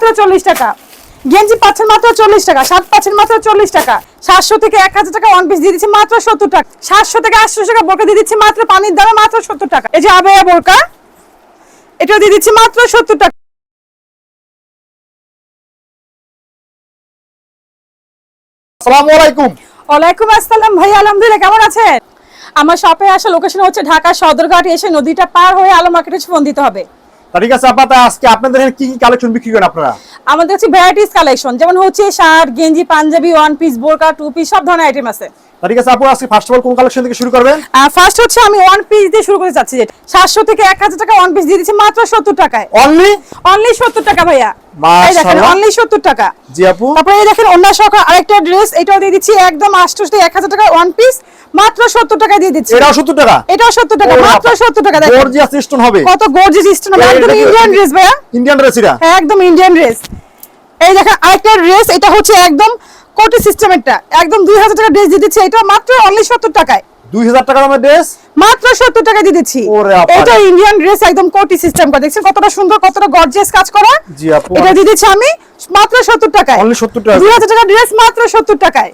মাত্র চল্লিশ টাকা। গেঞ্জি পাচ্ছেন মাত্র চল্লিশ টাকা শার্ট পাচ্ছেন মাত্র চল্লিশ টাকা সাতশো থেকে এক হাজার টাকা ওয়ান পিস দিয়ে দিচ্ছি মাত্র সত্তর টাকা সাতশো থেকে আটশো টাকা বোরকা দিয়ে দিচ্ছি মাত্র পানির দামে মাত্র সত্তর টাকা। এই যে আবেয়া বোরকা এটাও দিয়ে দিচ্ছি মাত্র সত্তর টাকা। আসসালামু আলাইকুম। ওয়ালাইকুম আসসালাম ভাই আলহামদুলিল্লাহ কেমন আছেন? আমার শপে আসা লোকেশন হচ্ছে ঢাকা সদরঘাট এসে নদীটা পার হয়ে আলো মার্কেটে ফোন দিতে হবে। ঠিক আছে আপা আজকে আপনাদের এখানে কি কি কালেকশন বিক্রি করেন আপনারা? আমাদের হচ্ছে ভ্যারাইটিস কালেকশন যেমন হচ্ছে শার্ট গেঞ্জি পাঞ্জাবি ওয়ান পিস বোরকা টু পিস সব ধরনের আইটেম আছে। ঠিক আছে আপু আজকে ফার্স্ট অফ অল কোন কালেকশন থেকে শুরু করবেন? ফার্স্ট হচ্ছে আমি ওয়ান পিস দিয়ে শুরু করতে চাচ্ছি যেটা সাতশো থেকে এক হাজার টাকা ওয়ান পিস দিয়ে দিচ্ছি মাত্র সত্তর টাকায়। অনলি অনলি সত্তর টাকা ভাইয়া। এই দেখেন অনলি সত্তর টাকা। জি আপু। তারপরে এই দেখেন অন্য সহ আরেকটা ড্রেস এটাও দিয়ে দিচ্ছি একদম আটশো এক হাজার টাকা ওয়ান পিস মাত্র সত্তর টাকায় দিয়ে দিচ্ছি। এটাও 70 টাকা? এটাও সত্তর টাকা ওরে মাত্র বাবা। সত্তর টাকা দেখেন গর্জিয়াস স্টোন হবে। কত গর্জিয়াস স্টোন এই একদম ইন্ডিয়ান ড্রেস ভাইয়া। ইন্ডিয়ান ড্রেস এটা? হ্যাঁ একদম ইন্ডিয়ান ড্রেস এই দেখেন আরেকটা ড্রেস এটা হচ্ছে একদম কোটি সিস্টেমেরটা। একদম দুই হাজার টাকা ড্রেস দিয়ে দিচ্ছি। এটা মাত্র অনলি সত্তর টাকায়। 2000 টাকা দামের ড্রেস মাত্র সত্তর টাকা দিয়ে দিচ্ছি। এটা ইন্ডিয়ান ড্রেস একদম কোটি সিস্টেম করা দেখছেন কতটা সুন্দর কতটা গর্জিয়াস কাজ করা? জি আপু। এটা দিয়ে দিচ্ছি আমি মাত্র সত্তর টাকায়। অনলি 70 টাকা। দুই হাজার টাকা ড্রেস মাত্র সত্তর টাকায়।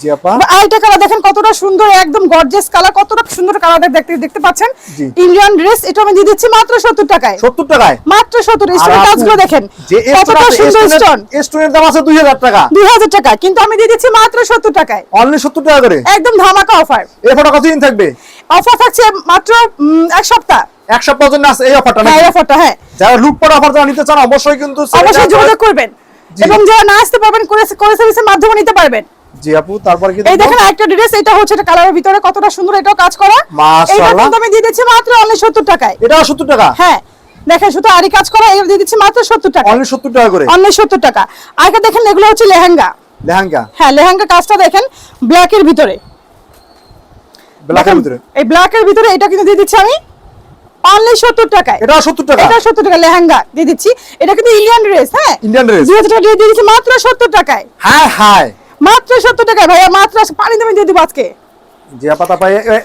জি আপা। আইটা কালার দেখেন কতটা সুন্দর একদম গর্জিয়াস কালার কতটা সুন্দর কালার দেখতে দেখতে পাচ্ছেন। ইন্ডিয়ান ড্রেস এটা আমি দিয়ে দিচ্ছি মাত্র সত্তর টাকায়। 70 টাকায়? মাত্র সত্তর আর কাজগুলো দেখেন। কতটা সুন্দর স্টোন স্টোনের দাম আছে 2000 টাকা। দুই হাজার টাকা কিন্তু আমি দিয়ে দিচ্ছি মাত্র সত্তর টাকায়। অনলি 70 টাকা করে? একদম ধামাকা অফার এই ফটো কতদিন থাকবে? অফার থাকছে মাত্র এক সপ্তাহ। এক সপ্তাহ জন্য আছে এই অফারটা হ্যাঁ অফারটা হ্যাঁ। যারা পর নিতে চান অবশ্যই কিন্তু অবশ্যই যোগাযোগ করবেন। এবং যারা না আসতে পারবেন করে সার্ভিসের মাধ্যমে নিতে পারবেন। জি আপু তারপর কি এই দেখেন একটা ড্রেস এটা হচ্ছে এটা কালারের ভিতরে কতটা সুন্দর এটাও কাজ করা। মাশাআল্লাহ। এইটা আমি দিয়ে দিচ্ছি মাত্র অনলি সত্তর টাকায়। এটাও 70 টাকা? হ্যাঁ। দেখেন শুধু আরি কাজ করা এটা দিয়ে দিচ্ছি মাত্র সত্তর টাকা অনলি 70 টাকা করে? অনলি সত্তর টাকা। আরেকটা দেখেন এগুলো হচ্ছে লেহেঙ্গা। লেহেঙ্গা? হ্যাঁ লেহেঙ্গা কাজটা দেখেন ব্ল্যাকের ভিতরে। এই ব্ল্যাকের ভিতরে এটা কিন্তু দিয়ে দিচ্ছি আমি অনলি সত্তর টাকায়। এটাও 70 টাকা? এটা সত্তর টাকা লেহেঙ্গা দিয়ে দিচ্ছি। এটা কিন্তু ইন্ডিয়ান ড্রেস হ্যাঁ? ইন্ডিয়ান ড্রেস দুই হাজার টাকা দিয়ে দিচ্ছি মাত্র সত্তর টাকায়। হাই হাই মাত্র সত্তর টাকা ভাইয়া মাত্র পানি দামে দিয়ে দিব আজকে। জি আপা এ- এ-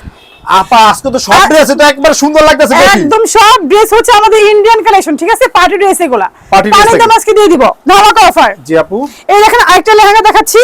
আপা আজকে তো সব ড্রেস তো একবার সুন্দর লাগতেছে একদম সব ড্রেস হচ্ছে আমাদের ইন্ডিয়ান কালেকশন ঠিক আছে? পার্টি ড্রেস এগুলা। পানি দাম আজকে দিয়ে দিব। ধামাকা অফার জি আপু। এই দেখেন আরেকটা লেহেঙ্গা দেখাচ্ছি।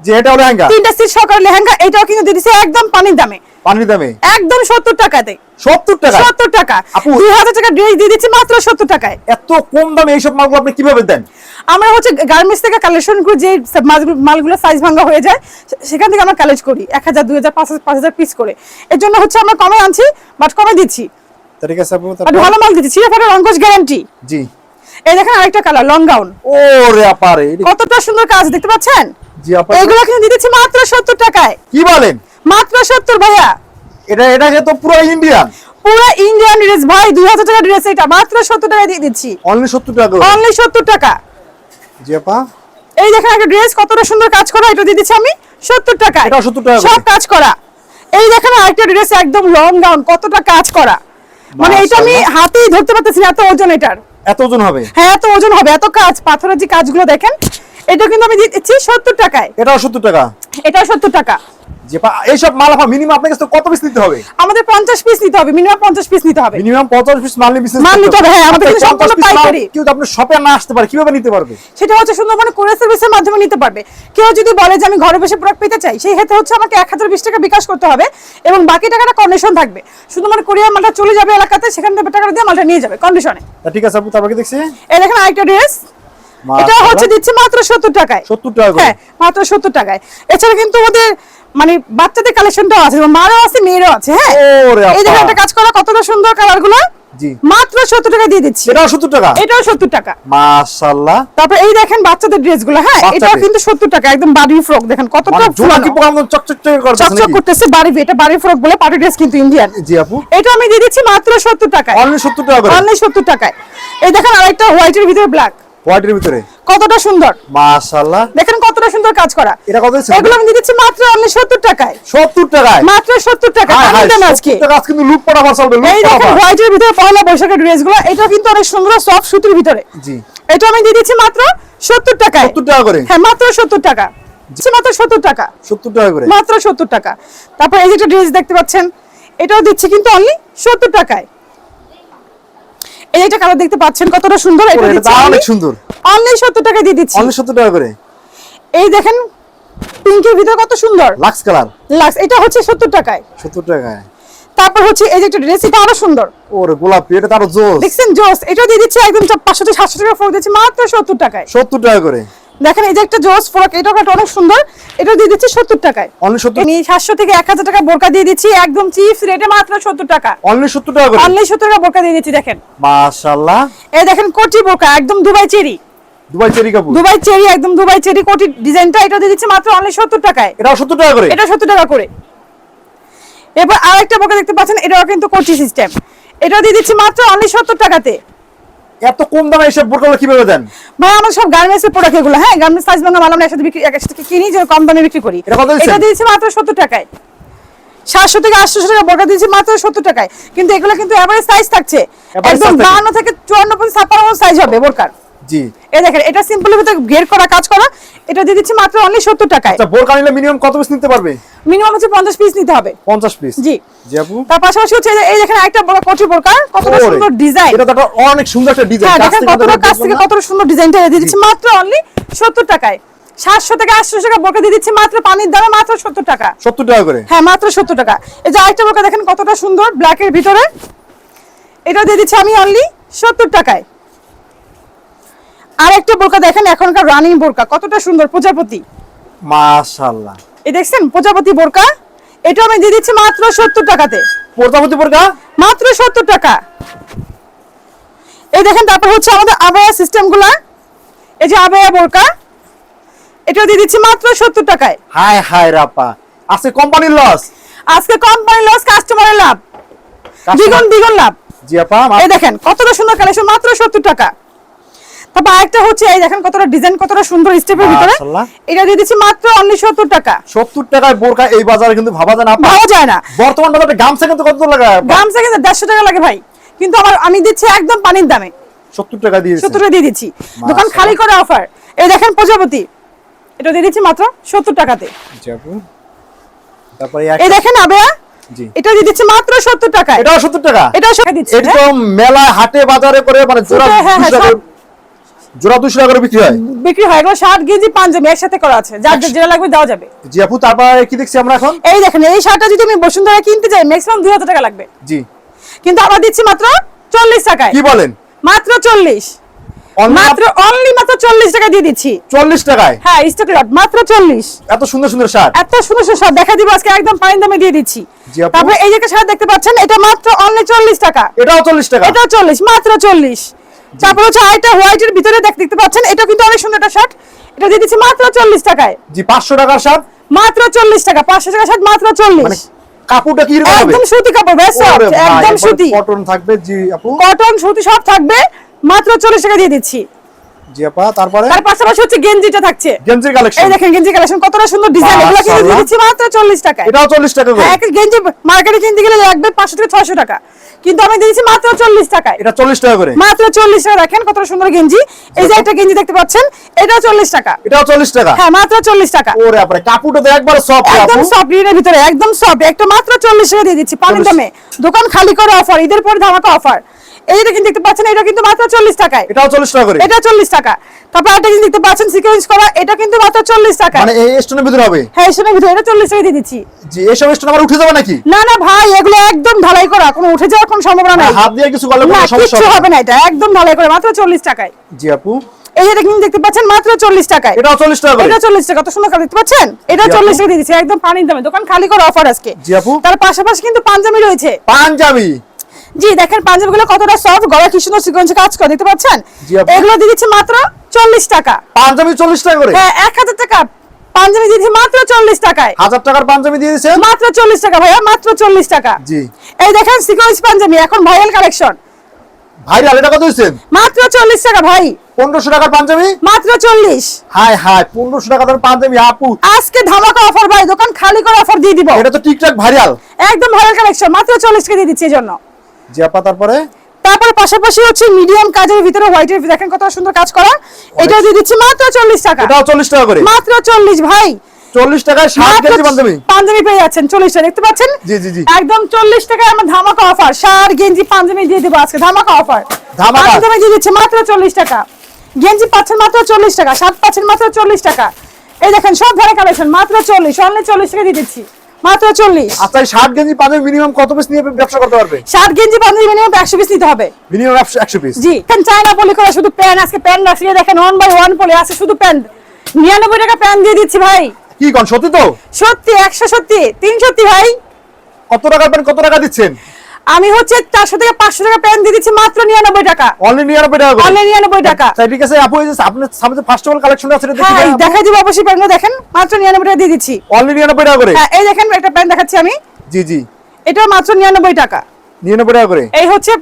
যে এটা লেহেঙ্গা। তিনটা সিট সহকারে লেহেঙ্গা এটাও কিন্তু দিয়ে দিছে একদম পানির দামে। পানির দামে? একদম সত্তর টাকাতে। 70 টাকা সত্তর টাকা। আপু। দুই হাজার টাকা ড্রেস দিয়ে দিচ্ছি মাত্র সত্তর টাকায়। এত কম দামে এইসব মালগুলো আপনি কীভাবে দেন? আমরা হচ্ছে গার্মেন্টস থেকে কালেকশন করি যে মালগুলো- মালগুলো সাইজ ভাঙা হয়ে যায় সেখান থেকে আমরা কালেক্ট করি। এক হাজার দুই হাজার পাঁচ হাজার পাঁচ হাজার পিস করে। এর জন্য হচ্ছে আমরা কমে আনছি বাট কমে দিচ্ছি। ঠিক আছে আপু বাট ভালো মাল দিচ্ছি। ছিঁড়ে ফাটা রঙ্কশ গ্যারান্টি জি। এই দেখেন আরেকটা কালার লং গাউন ও রে আপা কতটা সুন্দর কাজ দেখতে পাচ্ছেন? জি আপা এগুলো কিন্তু দিচ্ছি মাত্র সত্তর টাকায়। কি বলেন? মাত্র সত্তর ভাইয়া। এটা এটা যে তো পুরো ইন্ডিয়ান পুরো ইন্ডিয়ান ড্রেস ভাই দুই হাজার টাকা ড্রেস এটা। মাত্র সত্তর টাকায় দিয়ে দিচ্ছি। অনলি 70 টাকা অনলি সত্তর টাকা। জি আপা। এই দেখেন একটা ড্রেস কতটা সুন্দর কাজ করা এটা দিয়ে দিচ্ছি আমি সত্তর টাকায়। এটাও 70 টাকা সব কাজ করা। এই দেখেন আরেকটা ড্রেস একদম লং গাউন কতটা কাজ করা। মানে এটা আমি হাতেই ধরতে পারতেছি না এত ওজন এটার। এত ওজন হবে? হ্যাঁ এত ওজন হবে এত কাজ পাথরের যে কাজগুলো দেখেন এটা কিন্তু আমি দিয়ে দিচ্ছি সত্তর টাকায়। এটাও 70 টাকা? এটাও সত্তর টাকা। যে এইসব মাল আপা মিনিমাম আপনার কাছে কত পিস নিতে হবে? আমাদের পঞ্চাশ পিস নিতে হবে মিনিমাম পঞ্চাশ পিস নিতে হবে। মিনিমাম 50 পিস মাল বিজনেস মাল নিতে হবে, হ্যাঁ, আমাদের কিন্তু সম্পূর্ণ পাইকারি। কেউ আপনি শপে না আসতে পারে কীভাবে নিতে পারবে? সেটা হচ্ছে সুন্দরবনে কোরিয়ার সার্ভিসের মাধ্যমে নিতে পারবে। কেউ যদি বলে যে আমি ঘরে বসে প্রোডাক্ট পেতে চাই সেই ক্ষেত্রে হচ্ছে আমাকে এক হাজার বিশ টাকা বিকাশ করতে হবে এবং বাকি টাকাটা কন্ডিশন থাকবে। সুন্দরবনে কোরিয়ার মালটা চলে যাবে এলাকাতে সেখান থেকে টাকাটা দিয়ে মালটা নিয়ে যাবে কন্ডিশনে ঠিক আছে আপু তারপর দেখছি? এই দেখেন আরেকটা ড্রেস এটা হচ্ছে দিচ্ছে মাত্র সত্তর টাকায়। 70 টাকা হ্যাঁ মাত্র সত্তর টাকায়। এছাড়া কিন্তু ওদের মানে বাচ্চাদের কালেকশনটাও আছে মারও আছে মেয়েরও আছে হ্যাঁ? এই আপা। একটা কাজ করা কতটা সুন্দর কালারগুলো? জি। মাত্র সত্তর টাকা দিয়ে দিচ্ছি। এটাও 70 টাকা? এটাও সত্তর টাকা। মাশাআল্লাহ। তারপর এই দেখেন বাচ্চাদের ড্রেসগুলো হ্যাঁ এটাও কিন্তু সত্তর টাকা একদম বাড়ি ফ্রক দেখেন কতটা মানে চকচক চক করতেছে বাড়ি এটা বাড়ি ফ্রক বলে পার্টি ড্রেস কিন্তু ইন্ডিয়ান জি আপু। এটা আমি দিয়ে দিচ্ছি মাত্র সত্তর টাকায়। অনলি 70 টাকা অনলি সত্তর টাকায়। এই দেখেন আরেকটা হোয়াইটের ভিতরে ব্ল্যাক হোয়াইটের ভিতরে। কতটা সুন্দর? মাশাআল্লাহ। দেখেন কতটা সুন্দর কাজ করা। এটা কত? এগুলো আমি দিচ্ছি মাত্র অনলি সত্তর টাকায়। 70 টাকায়? মাত্র সত্তর টাকা দেন আজকে। টাকা আজকে কিন্তু লুক পড়া ভার চলবে এই দেখেন হোয়াইটের ভিতরে পয়লা বৈশাখের ড্রেসগুলো এটা কিন্তু অনেক সুন্দর সফট সুতির ভিতরে। জি। এটা আমি দিয়ে দিচ্ছি মাত্র সত্তর টাকায়। 70 টাকা করে? হ্যাঁ মাত্র সত্তর টাকা। দিচ্ছি মাত্র সত্তর টাকা। 70 টাকা করে? মাত্র সত্তর টাকা। তারপর এই যে একটা ড্রেস দেখতে পাচ্ছেন এটাও দিচ্ছি কিন্তু অনলি সত্তর টাকায়। এই একটা কালার দেখতে পাচ্ছেন কতটা সুন্দর এটা দিচ্ছি অনেক সুন্দর। অনলি সত্তর টাকা দিয়ে দিচ্ছি। অনলি সত্তর টাকা করে। এই দেখেন পিঙ্কের ভিতরে কত সুন্দর। Lux colour. লাক্স এটা হচ্ছে সত্তর টাকায়। সত্তর টাকায়। তারপর হচ্ছে এই যে একটা ড্রেস এটা আরও সুন্দর। ওরে গোলাপি এটা তো আরও জোস। দেখছেন জোস। এটা দিয়ে দিচ্ছি একদম পাঁচশো থেকে সাতশো টাকা ফোর দিচ্ছি মাত্র সত্তর টাকায়। সত্তর টাকা করে। দেখেন এই যে একটা জোস ফ্রক এটা একটা অনেক সুন্দর। এটা দিয়ে দিচ্ছি সত্তর টাকায়। অনলি সত্তর আমি সাতশো থেকে এক হাজার টাকা বোরকা দিয়ে দিচ্ছি একদম চিপস রেটে মাত্র সত্তর টাকা। অনলি সত্তর টাকা করে? অনলি সত্তর টাকা বোরকা দিয়ে দিচ্ছি দেখেন। মাশাআল্লাহ। এই দেখেন কোটি বোরকা একদম দুবাই চেরি। দুবাই চেরি কাপড়? দুবাই চেরি একদম দুবাই চেরি কোটি ডিজাইনটা এটা দিয়ে দিচ্ছি মাত্র অনলি সত্তর টাকায়। এটাও সত্তর টাকা করে? এটা সত্তর টাকা করে। এবার আরেকটা বোরকা দেখতে পাচ্ছেন এটাও কিন্তু কোটি সিস্টেম এটা দিয়ে দিচ্ছি মাত্র অনলি সত্তর টাকাতে। এত কম দামে এসব বোরকাগুলো কীভাবে দেন? ভাই আমার সব গার্মেন্টস এর প্রোডাক্ট এগুলো হ্যাঁ গার্মেন্টস সাইজ বাংলা মাল আমরা একসাথে বিক্রি একসাথে কিনি যে কম দামে বিক্রি করি। এটা দিয়েছে মাত্র সত্তর টাকায়। সাতশো থেকে আটশো টাকা বোরকা দিয়েছি মাত্র সত্তর টাকায়। কিন্তু এগুলো কিন্তু এভারেজ সাইজ থাকছে। একদম। বাহান্ন থেকে চুয়ান্ন পর্যন্ত ছাপ্পান্ন সাইজ হবে বোরকার জি। এই দেখেন এটা সিম্পলের ভিতরে ঘের করা কাজ করা এটা দিয়ে দিচ্ছি মাত্র অনলি সত্তর টাকায়। আচ্ছা বোরকা নিলে মিনিমাম কত পিস নিতে পারবে? মিনিমাম হচ্ছে পঞ্চাশ পিস নিতে হবে। পঞ্চাশ পিস জি। জি আপু। তার পাশাপাশি হচ্ছে এই দেখেন একটা বড় কোটি বোরকা কতটা সুন্দর ডিজাইন এটা তো অনেক সুন্দর একটা ডিজাইন হ্যাঁ দেখেন কতটা কাছ থেকে কতটা সুন্দর ডিজাইনটা দিয়ে দিচ্ছি মাত্র অনলি সত্তর টাকায়। সাতশো থেকে আটশো টাকা বোরকা দিয়ে দিচ্ছি মাত্র পানির দামে মাত্র সত্তর টাকা। সত্তর টাকা করে? হ্যাঁ মাত্র সত্তর টাকা। এই যে আরেকটা বোরকা দেখেন কতটা সুন্দর ব্ল্যাকের ভিতরে। এটা দিয়ে দিচ্ছি আমি অনলি সত্তর টাকায়। আরেকটা বোরকা দেখেন এখনকার রানিং বোরকা। কতটা সুন্দর প্রজাপতি। মাশাআল্লাহ। এই দেখছেন প্রজাপতি বোরকা। এটা আমি দিয়ে দিচ্ছি মাত্র সত্তর টাকাতে। প্রজাপতি বোরকা? মাত্র সত্তর টাকা। এই দেখেন তারপর হচ্ছে আমাদের আবায়া সিস্টেমগুলা এই যে আবায়া বোরকা এটা দিয়ে দিচ্ছি মাত্র সত্তর টাকায়। হাই হাই রাপা আজকে কোম্পানির লস আজকে কোম্পানি লস কাস্টমারের লাভ। দ্বিগুণ দ্বিগুণ লাভ। জি আপা এই দেখেন কতটা সুন্দর কালেকশন মাত্র সত্তর টাকা। তারপর আরেকটা হচ্ছে এই দেখেন কতটা ডিজাইন কতটা সুন্দর স্টেপের ভিতরে। এটা দিয়ে দিচ্ছি মাত্র অনলি সত্তর টাকা। সত্তর টাকায় বোরকা এই বাজারে কিন্তু ভাবা যায় না। ভাবা যায় না। বর্তমান বাজারে গামছা কিন্তু কত লাগা গামছা কিন্তু দেড়শো টাকা লাগে ভাই। কিন্তু আমার আমি দিচ্ছি একদম পানির দামে। সত্তর টাকা দিয়ে সত্তর টাকা দিয়ে দিচ্ছি। দোকান খালি করে অফার এই দেখেন প্রজাপতি। এটা দিয়ে দিচ্ছি মাত্র সত্তর টাকাতে। জি তারপরে এই দেখেন আবেয়া। এটা দিয়ে দিচ্ছি মাত্র সত্তর টাকায়। এটাও সত্তর টাকা? এটাও টাকা দিচ্ছি এটা তো মেলা হাটে বাজারে করে মানে জোড়া হ্যাঁ, 200 টাকা জোড়া করে বিক্রি হয়? বিক্রি হয় এগুলো শার্ট গেঞ্জি পাঞ্জাবি একসাথে করা আছে। যার যেটা লাগবে দেওয়া যাবে। জি আপু তারপরে কি দেখছি আমরা এখন? এই দেখেন এই শার্টটা যদি আমি বসুন্ধরা কিনতে যাই ম্যাক্সিমাম দুই হাজার টাকা লাগবে। জি। কিন্তু আমরা দিচ্ছি মাত্র চল্লিশ টাকায়। কি বলেন? মাত্র চল্লিশ। Only মাত্র অনলি মাত্র চল্লিশ টাকা দিয়ে দিচ্ছি। চল্লিশ টাকায়? হ্যাঁ স্টক লট মাত্র চল্লিশ। এত সুন্দর সুন্দর শার্ট। এত সুন্দর সুন্দর সব দেখা দিব আজকে একদম পানির দামে দিয়ে দিচ্ছি। তারপরে এই যে শার্ট দেখতে পাচ্ছেন এটা মাত্র অনলি চল্লিশ টাকা। এটাও চল্লিশ টাকা? এটা চল্লিশ মাত্র চল্লিশ। তারপর হচ্ছে আরেকটা হোয়াইটের ভিতরে দেখ- দেখতে পাচ্ছেন এটা কিন্তু অনেক সুন্দর একটা শার্ট এটা দিয়ে দিচ্ছি মাত্র চল্লিশ টাকায়। জি পাঁচশো টাকার শার্ট মাত্র চল্লিশ টাকা পাঁচশো টাকার শার্ট মাত্র মানে চল্লিশ কাপড়টা কি হবে? একদম সুতি কাপড় বেশ একদম সুতি। কটন থাকবে জি আপু। কটন সুতি সব থাকবে মাত্র চল্লিশ টাকা দিয়ে দিচ্ছি। জি আপা তারপরে? তার পাশাপাশি হচ্ছে গেঞ্জিটা থাকছে। গেঞ্জির কালেকশন এই দেখেন গেঞ্জি কালেকশন কতটা সুন্দর ডিজাইন এগুলো কিন্তু দিচ্ছি মাত্র চল্লিশ টাকায়। এটাও চল্লিশ টাকা করে। হ্যাঁ, এক গেঞ্জি মার্কেটে কিনতে গেলে লাগবে পাঁচশো থেকে ছয়শো টাকা। কিন্তু আমি দিয়েছি মাত্র চল্লিশ টাকায়। এটা চল্লিশ টাকা করে। মাত্র চল্লিশ টাকা দেখেন কত সুন্দর গেঞ্জি। এই যে একটা গেঞ্জি দেখতে পাচ্ছেন এটাও চল্লিশ টাকা। এটাও চল্লিশ টাকা? হ্যাঁ মাত্র চল্লিশ টাকা। ওরে আপরে কাপড়টা তো একবার সফট একদম সফট রিনের ভিতরে একদম সফট একটা মাত্র চল্লিশ টাকা দিয়ে দিচ্ছি পানির 40 দামে। দোকান খালি করে অফার ঈদের পরে ধামাকা অফার এইটা কিন্তু দেখতে পাচ্ছেন এটা কিন্তু মাত্র চল্লিশ টাকায়। এটাও চল্লিশ টাকা করে। এটা চল্লিশ টাকা। তারপর দেখতে পাচ্ছেন সিকোয়েন্স করা এটা কিন্তু মাত্র চল্লিশ টাকা মানে এই স্টোনের ভিতরে হবে? হ্যাঁ এসবের ভিতরে এটা চল্লিশ টাকা দিয়ে দিচ্ছি। জি এসব স্টোন আবার উঠে যাবে নাকি? না না ভাই এগুলো একদম ঢালাই করা কোনো উঠে যাওয়ার কোনো সম্ভাবনা নাই। হাত দিয়ে কিছু করলে কোনো সমস্যা হবে না। এটা একদম ঢালাই করে মাত্র চল্লিশ টাকায়। জি আপু। এই কিন্তু দেখতে পাচ্ছেন মাত্র চল্লিশ টাকায়। এটাও চল্লিশ টাকা করে। এটা চল্লিশ টাকা কত সুন্দর করে দেখতে পাচ্ছেন? এটা জি আপু। চল্লিশ টাকা দিয়ে দিচ্ছি একদম পানির দামে দোকান খালি করে অফার আজকে। জি আপু। তার পাশাপাশি কিন্তু পাঞ্জাবি রয়েছে। পাঞ্জাবি। জি দেখেন পাঞ্জাবি গুলো কতটা সফট গলা কি সুন্দর সিকোয়েন্সে কাজ করে দেখতে পাচ্ছেন? এগুলো দিয়ে দিচ্ছি মাত্র চল্লিশ টাকা। পাঞ্জাবি চল্লিশ টাকা করে? হ্যাঁ এক হাজার টাকা। পাঞ্জাবি দিয়ে মাত্র চল্লিশ টাকায়। হাজার টাকার পাঞ্জাবি দিয়ে দিয়েছেন? মাত্র চল্লিশ টাকা ভাইয়া মাত্র চল্লিশ টাকা। জি। এই দেখেন সিকোয়েন্স পাঞ্জাবি এখন ভাইরাল কালেকশন ভাইরাল এটা কত দিচ্ছেন মাত্র চল্লিশ টাকা ভাই। পনেরোশো টাকার পাঞ্জাবি? মাত্র চল্লিশ। হাই হাই পনেরোশো টাকা দামের পাঞ্জাবি আপু। আজকে ধামাকা অফার ভাই দোকান খালি করে অফার দিয়ে দিব। এটা তো ঠিকঠাক ভাইরাল একদম ভাইরাল কালেকশন মাত্র চল্লিশ টাকা দিয়ে দিচ্ছি এই জন্য। জি আপা তারপরে? তারপরে পাশাপাশি হচ্ছে মিডিয়াম কাজের ভিতরে হোয়াইটের দেখেন কত সুন্দর কাজ করা। এটা দিয়ে দিচ্ছি মাত্র চল্লিশ টাকা। এটাও চল্লিশ টাকা করে? মাত্র চল্লিশ ভাই। চল্লিশ টাকায় ষাট মাত্র কেজি পাঞ্জাবি। পাঞ্জাবি পেয়ে যাচ্ছেন চল্লিশ টাকা দেখতে পাচ্ছেন? জি, জি, জি। একদম চল্লিশ টাকায় আমার ধামাকা অফার শার গেঞ্জি পাঞ্জাবি দিয়ে দেবো আজকে ধামাকা অফার ধামাকা। পাঞ্জাবি দিয়ে দিচ্ছে মাত্র চল্লিশ টাকা। গেঞ্জি পাচ্ছেন মাত্র চল্লিশ টাকা শার্ট পাচ্ছেন মাত্র চল্লিশ টাকা। এই দেখেন সব ধরনের কালেকশন মাত্র চল্লিশ অনলি চল্লিশ টাকা দিয়ে দিচ্ছি। মাত্র চল্লিশ। আচ্ছা এই ষাট কেজি পাঞ্জাবি মিনিমাম কত পিস নিয়ে ব্যবসা করতে পারবে? শার্ট গেঞ্জি পাঞ্জাবি মিনিমাম একশো পিস নিতে হবে। মিনিমাম একশো পিস জি এখানে চায়না পলি করে শুধু প্যান্ট আজকে প্যান্ট রাখছি দেখেন ওয়ান বাই ওয়ান পলি আছে শুধু প্যান্ট। নিরানব্বই টাকা প্যান্ট দিয়ে দিচ্ছি ভাই। কি কোন সত্যি তো? সত্যি একশো সত্যি তিন সত্যি ভাই। কত টাকার প্যান্ট কত টাকা দিচ্ছেন? আমি হচ্ছে চারশো থেকে পাঁচশো টাকা প্যান্ট দিয়ে দিচ্ছি মাত্র নিরানব্বই টাকা। অনলি নিরানব্বই টাকা অনলি নিরানব্বই টাকা। তাই ঠিক আছে আপু আপনার সামনে ফার্স্ট অল কালেকশন আছে হ্যাঁ দেখাই দিব অবশ্যই প্যান দেখেন মাত্র নিরানব্বই টাকা দিয়ে দিচ্ছি। অনলি নিরানব্বই টাকা করে? হ্যাঁ এই দেখেন একটা প্যান্ট দেখাচ্ছি আমি। জি জি। এটা মাত্র নিরানব্বই টাকা। নিরানব্বই টাকা করে? এই হচ্ছে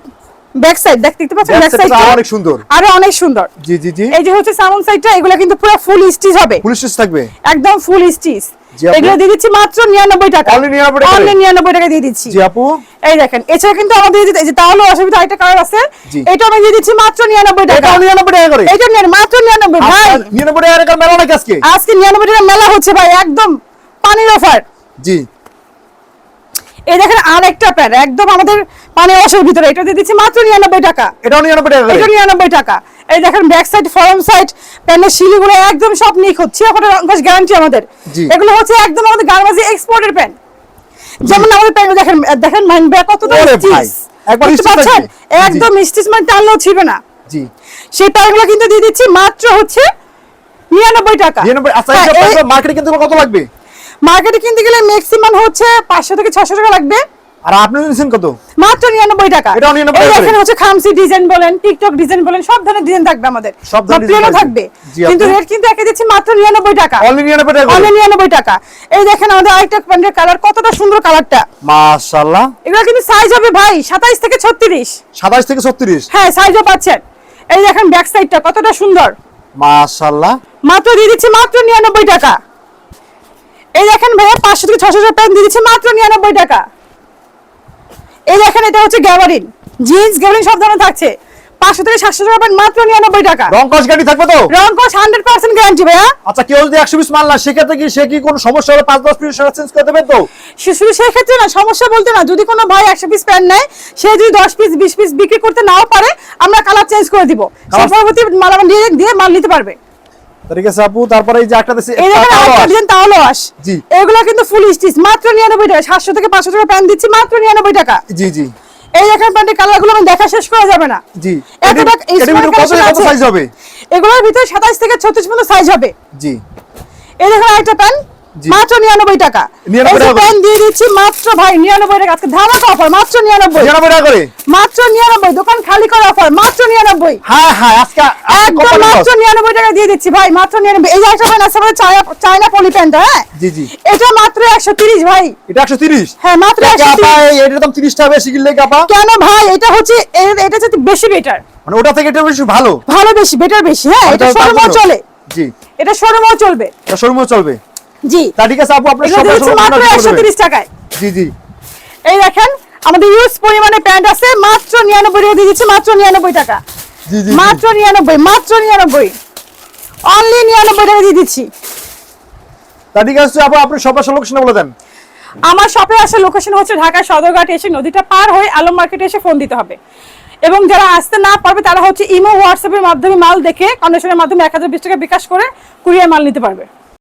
ব্যাক সাইড দেখ দেখতে পাচ্ছেন ব্যাক সাইড অনেক সুন্দর। আরও অনেক সুন্দর। জি জি জি। এই যে হচ্ছে সামন সাইডটা এগুলো কিন্তু পুরো ফুল স্টিচ হবে। পুলিশ থাকবে? একদম ফুল স্টিচ এগুলো দিয়ে দিচ্ছি মাত্র নিরানব্বই টাকা। Only 99 টাকা অনলি করে? নিরানব্বই টাকা দিয়ে দিচ্ছি। জি আপু। এই দেখেন এছাড়া কিন্তু আমাদের এই যে- তাহলে অসুবিধা একটা কালার আছে। এটা আমি দিয়ে দিচ্ছি মাত্র নিরানব্বই টাকা। এটাও নিরানব্বই টাকা করে? এটা মাত্র নিরানব্বই ভাই। আপনার নিরানব্বই টাকা করে মেলা নাকি আজকে? আজকে নিরানব্বই টাকা মেলা হচ্ছে ভাই একদম পানির অফার। জি। এই দেখেন আর একটা প্যান্ট একদম আমাদের পানির অসুর ভিতরে। এটা দিয়ে দিচ্ছি মাত্র নিরানব্বই টাকা। এটাও নিরানব্বই টাকা এটা নিরানব্বই টাকা। এই দেখেন ব্যাক সাইড ফরম সাইড প্যান্টের শিলিগুলো একদম সব নিখুঁত। ছিয়াফোটা রঙ্কশ গ্যারান্টি আমাদের। এগুলো হচ্ছে একদম আমাদের গার্মেন্টস এক্সপোর্টের প্যান্ট যেমন আমাদের প্যান্ট দেখেন দেখেন মাইন ব্যাক কতটা। একদম স্টিচ মানে টানলেও ছিবে না। জি। সেই প্যান্টগুলো কিন্তু দিয়ে দিচ্ছি মাত্র হচ্ছে নিরানব্বই টাকা। নিরানব্বই আচ্ছা হ্যাঁ, এটা মার্কেটে কিন্তু কত লাগবে? মার্কেটে কিনতে গেলে ম্যাক্সিমাম হচ্ছে পাঁচশো থেকে ছশো টাকা লাগবে। আর আপনি নিচ্ছেন কত? মাত্র নিরানব্বই টাকা। এটাও 99 টাকা করে। হচ্ছে খামসি ডিজাইন বলেন টিকটক ডিজাইন বলেন সব ধরনের ডিজাইন থাকবে আমাদের। সব ধরনের থাকবে। কিন্তু রেট কিন্তু একে দিচ্ছি মাত্র নিরানব্বই টাকা। অনলি নিরানব্বই টাকা অনলি নিরানব্বই টাকা। এই দেখেন আমাদের আরেকটা প্যান্টের কালার কতটা সুন্দর কালারটা মাশাআল্লাহ। এগুলো কিন্তু সাইজ হবে ভাই সাতাইশ থেকে ছত্রিশ। সাতাশ থেকে ছত্রিশ? হ্যাঁ সাইজও পাচ্ছেন। এই দেখেন ব্যাক সাইডটা কতটা সুন্দর। মাশাআল্লাহ। মাত্র দিয়ে দিচ্ছি মাত্র নিরানব্বই টাকা। এই দেখেন ভাইয়া পাঁচশো থেকে ছশো টাকা প্যান্ট দিয়ে দিচ্ছি মাত্র নিরানব্বই টাকা। এই দেখেন এটা হচ্ছে গ্যাবারিন। জিন্স গ্যাবারিন সব ধরনের থাকছে। পাঁচশো থেকে সাতশো টাকা প্যান্ট মাত্র নিরানব্বই টাকা। রংকশ গাড়ি থাকবে তো? রং হান্ড্রেড পার্সেন্ট গ্যারান্টি ভাইয়া। আচ্ছা কেউ যদি একশো পিস মাল না সেক্ষেত্রে কি সে কি কোনো সমস্যা হলে পাঁচ দশ পিস চেঞ্জ করে দেবেন তো? শুধু সেই ক্ষেত্রে না সমস্যা বলতে না যদি কোনো ভাই একশো পিস প্যান্ট নেয় সে যদি দশ পিস বিশ পিস বিক্রি করতে নাও পারে আমরা কালার চেঞ্জ করে দিব। সে পরবর্তী মাল দিয়ে দিয়ে মাল নিতে পারবে। ঠিক আছে আপু তারপরে এই যে একটা দিচ্ছি এই দেখেন আরেকটা ডিজাইন তাহলে আস জি। এগুলো কিন্তু ফুল স্টিচ মাত্র নিরানব্বই টাকা সাতশো থেকে পাঁচশো টাকা প্যান্ট দিচ্ছি মাত্র নিরানব্বই টাকা। জি জি। এই দেখেন প্যান্টের কালারগুলো আমি দেখা শেষ করা যাবে না। জি। এতটা এটার- এটার ভিতরে কত কত সাইজ হবে? এগুলোর ভিতরে সাতাইশ থেকে ছত্রিশ পর্যন্ত সাইজ হবে। জি। এই দেখেন আরেকটা প্যান্ট। মাত্র নিরানব্বই টাকা। 99 টাকা করে। প্যান্ট দিয়ে দিচ্ছি মাত্র ভাই নিরানব্বই টাকা। আজকে ধামাকা অফার মাত্র নিরানব্বই। নিরানব্বই টাকা করে? মাত্র নিরানব্বই দোকান খালি করা অফার মাত্র নিরানব্বই। হ্যাঁ হ্যাঁ আজকে আজকে একদম মাত্র নিরানব্বই টাকা দিয়ে দিচ্ছি ভাই মাত্র নিরানব্বই। এই আছে আমাদের চায়না চায়না পলি হ্যাঁ? জি জি। এটা মাত্র একশো তিরিশ ভাই। এটা একশো তিরিশ? হ্যাঁ মাত্র একশো এটার দাম তিরিশ টাকা বেশি কিনলে কাপা? কেন ভাই এটা হচ্ছে এটা হচ্ছে বেশি বেটার মানে ওটা থেকে এটা বেশি ভালো? ভালো বেশি বেটার বেশি হ্যাঁ এটা জন্য? চলে। জি। এটা শোরুমও চলবে। এটা শোরুমও চলবে। জি। তা ঠিক আছে আপু আপনার মাত্র টাকায়। জি জি। এই দেখেন আমাদের ইউজ পরিমাণে প্যান্ট আছে মাত্র নিরানব্বই টাকা দিয়ে দিচ্ছি মাত্র নিরানব্বই টাকা। জি জি মাত্র নিরানব্বই মাত্র নিরানব্বই। অনলি নিরানব্বই টাকা দিয়ে দিচ্ছি। তা ঠিক আছে আপু আপনার সবার লোকেশন বলে দেন। আমার শপে আসার লোকেশন হচ্ছে ঢাকা সদরঘাটে এসে নদীটা পার হয়ে আলম মার্কেটে এসে ফোন দিতে হবে। এবং যারা আসতে না পারবে তারা হচ্ছে ইমো হোয়াটসঅ্যাপের মাধ্যমে মাল দেখে কন্ডিশনের মাধ্যমে এক হাজার বিশ টাকা বিকাশ করে কুরিয়ার মাল নিতে পারবে।